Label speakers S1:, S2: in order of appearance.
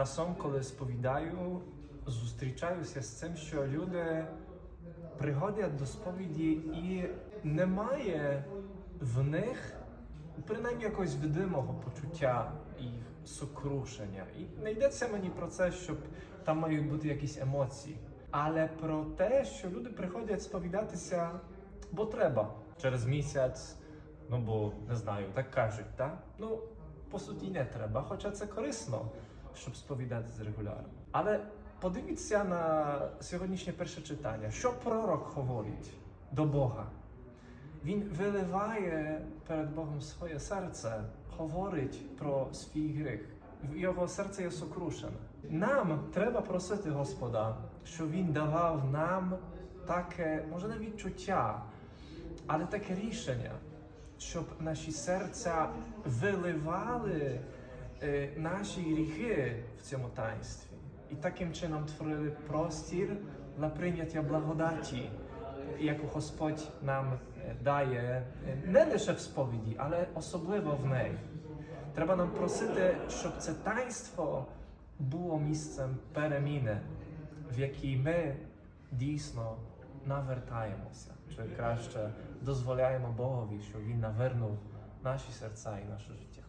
S1: Часом, коли сповідаю, зустрічаюся з цим, що люди приходять до сповіді і немає в них принаймні якогось видимого почуття їх сокрушення. І не йдеться мені про це, щоб там мають бути якісь емоції, але про те, що люди приходять сповідатися, бо треба через місяць. Ну бо не знаю, так кажуть, так? Ну по суті не треба, хоча це корисно, щоб сповідатися регулярно. Але подивіться на сьогоднішнє перше читання. Що пророк говорить до Бога? Він виливає перед Богом своє серце, говорить про свій гріх. Його серце є сокрушене. Нам треба просити Господа, щоб Він давав нам таке, може не відчуття, але таке рішення, щоб наші серця виливали наші гріхи в цьому таїнстві. І таким чином творили простір для прийняття благодаті, яку Господь нам е, дає е, не лише в сповіді, але особливо в неї. Треба нам просити, щоб це таїнство було місцем переміни, в якій ми дійсно навертаємося, чи краще дозволяємо Богові, щоб Він навернув наші серця і наше життя.